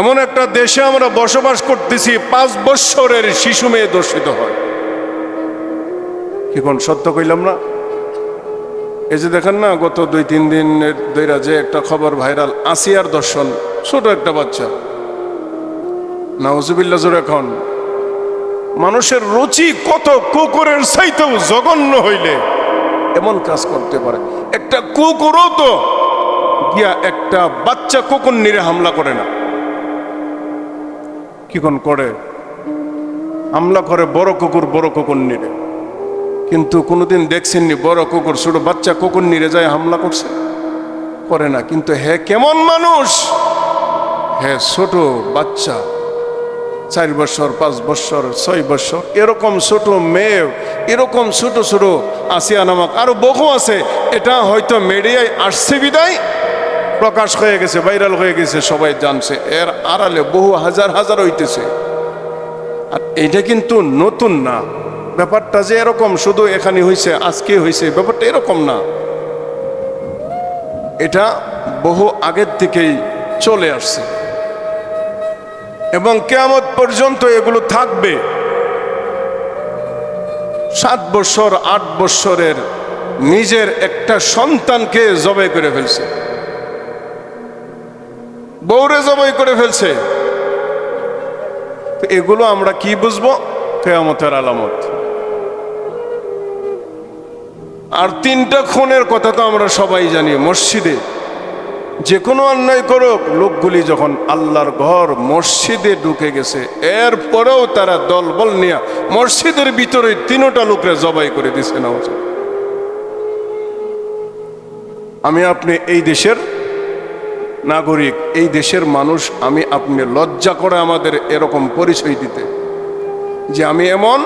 এমন একটা দেশে আমরা বসবাস করতেছি, পাঁচ বৎসরের শিশু মেয়ে দর্শিত হয়। কি কোন সত্য কইলাম না? এই যে দেখেন না, গত দুই, তিন দিনের দইরা যে একটা খবর ভাইরাল, আসিয়ার দর্শন, ছোট একটা বাচ্চা। নাউজুবিল্লা জোরে এখন মানুষের রুচি কত কুকুরের চাইতেও জঘন্য হইলে। এমন কাজ করতে পারে। একটা কুকুরও তো গিয়া একটা বাচ্চা কুকুর নিরে হামলা করে না। কি কোন করে? হামলা করে বড় কুকুর বড় কুকুর নিরে। কিন্তু কোনোদিন দেখছেননি বড় কুকুর, ছোট বাচ্চা কুকুর নিরে যায় হামলা করছে? করে না। কিন্তু হে কেমন মানুষ? হে ছোট বাচ্চা, চার বছর, পাঁচ বছর, ছয় বছর, এরকম ছোট মেয়ে, এরকম ছোট ছোট আসিয়া নামক আরও বহু আছে। এটা হয়তো মিডিয়ায় আসছে বিদায়। প্রকাশ হয়ে গেছে, ভাইরাল হয়ে গেছে, সবাই জানছে। এর আড়ালে বহু হাজার হাজার হইতেছে। আর এটা কিন্তু নতুন না। ব্যাপারটা যে এরকম, শুধু এখানে হয়েছে আজকে হয়েছে ব্যাপারটা এরকম না। এটা বহু আগের থেকেই চলে আসছে। এবং কেয়ামত পর্যন্ত এগুলো থাকবে। সাত বছর, আট বছরের নিজের একটা সন্তানকে জবাই করে ফেলছে। বউরে জবাই করে ফেলছে। তো এগুলো আমরা কি বুঝব? কেয়ামতের আলামত। আর তিনটা খুনের কথা তো আমরা সবাই জানি, মসজিদে। যে কোনো অন্যায় করুক, লোকগুলি যখন আল্লাহর ঘর মসজিদে ঢুকে গেছে, এরপরেও তারা দলবল নিয়ে মসজিদের ভিতরে তিনোটা লোকরে জবাই করে দিছে না আমি আপনি এই দেশের নাগরিক, এই দেশের মানুষ, আমি আপনি লজ্জা করে আমাদের এরকম পরিচয় দিতে। যে আমি এমন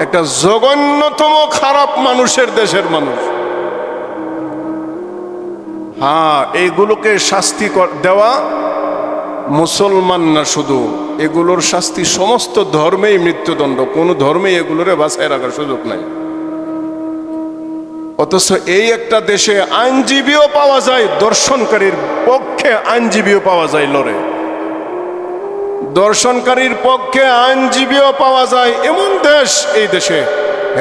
একটা জঘন্যতম খারাপ মানুষের দেশের মানুষ। হ্যাঁ এইগুলোকে শাস্তি দেওয়া মুসলমান না শুধু। এগুলোর শাস্তি সমস্ত ধর্মেই মৃত্যুদণ্ড। কোনো ধর্মেই এগুলোরে বাঁচায় রাখার সুযোগ নাই। অথচ এই একটা দেশে আইনজীবীও পাওয়া যায়, দর্শনকারীর পক্ষে আইনজীবীও পাওয়া যায় লড়ে দর্শনকারীর পক্ষে আইনজীবীও পাওয়া যায় এমন দেশ এই দেশে,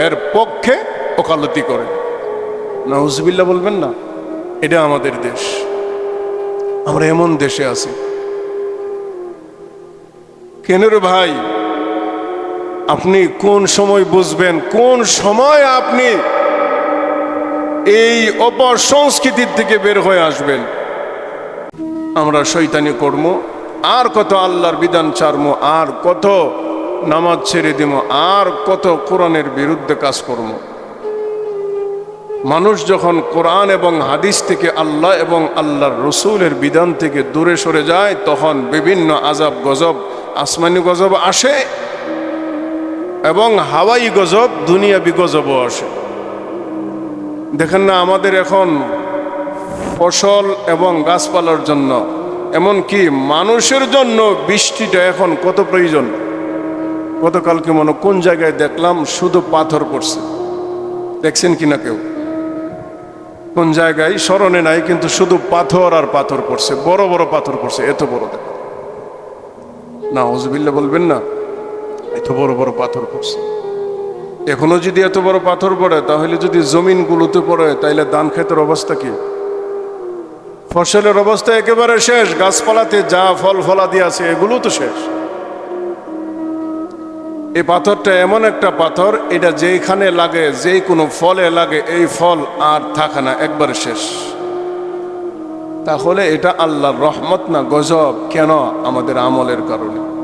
এর পক্ষে ওকালতি করে। না হুজবিল্লা বলবেন না, এটা আমাদের দেশ। আমরা এমন দেশে আছি। কেন রে ভাই, আপনি কোন সময় বুঝবেন, কোন সময় আপনি এই অপর সংস্কৃতির থেকে বের হয়ে আসবেন। আমরা শৈতানি কর্ম আর কত আল্লাহর বিধান চারম আর কত নামাজ ছেড়ে দিব, আর কত কোরআনের বিরুদ্ধে কাজ করব। মানুষ যখন কোরআন এবং হাদিস থেকে আল্লাহ এবং আল্লাহর রসুলের বিধান থেকে দূরে সরে যায়, তখন বিভিন্ন আজাব গজব, আসমানি গজব আসে এবং হাওয়াই গজব, দুনিয়াবি গজবও আসে। দেখেন না, আমাদের এখন ফসল এবং গাছপালার জন্য, এমনকি মানুষের জন্য বৃষ্টিটা এখন কত প্রয়োজন? গতকালকে মনে কোন জায়গায় দেখলাম শুধু পাথর পড়ছে? দেখছেন কিনা কেউ? কোন জায়গায়? স্মরণে নাই, কিন্তু শুধু পাথর আর পাথর পড়ছে, বড় বড় পাথর পড়ছে, এত বড় দেখো। না হজবিল্লা বলবেন না, এত বড় বড় পাথর পড়ছে। এখনও যদি এত বড় পাথর পড়ে, তাহলে যদি জমিনগুলোতে পড়ে, তাইলে ধান ক্ষেতের অবস্থা কি? ফসলের অবস্থা একেবারে শেষ, গাছপালাতে যা ফল ফলাদি আছে, এগুলো তো শেষ। এই পাথরটা এমন একটা পাথর, এটা যেইখানে লাগে যে কোনো ফলে লাগে, এই ফল আর থাকে না, একবার শেষ। তাহলে এটা আল্লাহর রহমত না গজব? কেন? আমাদের আমলের কারণে।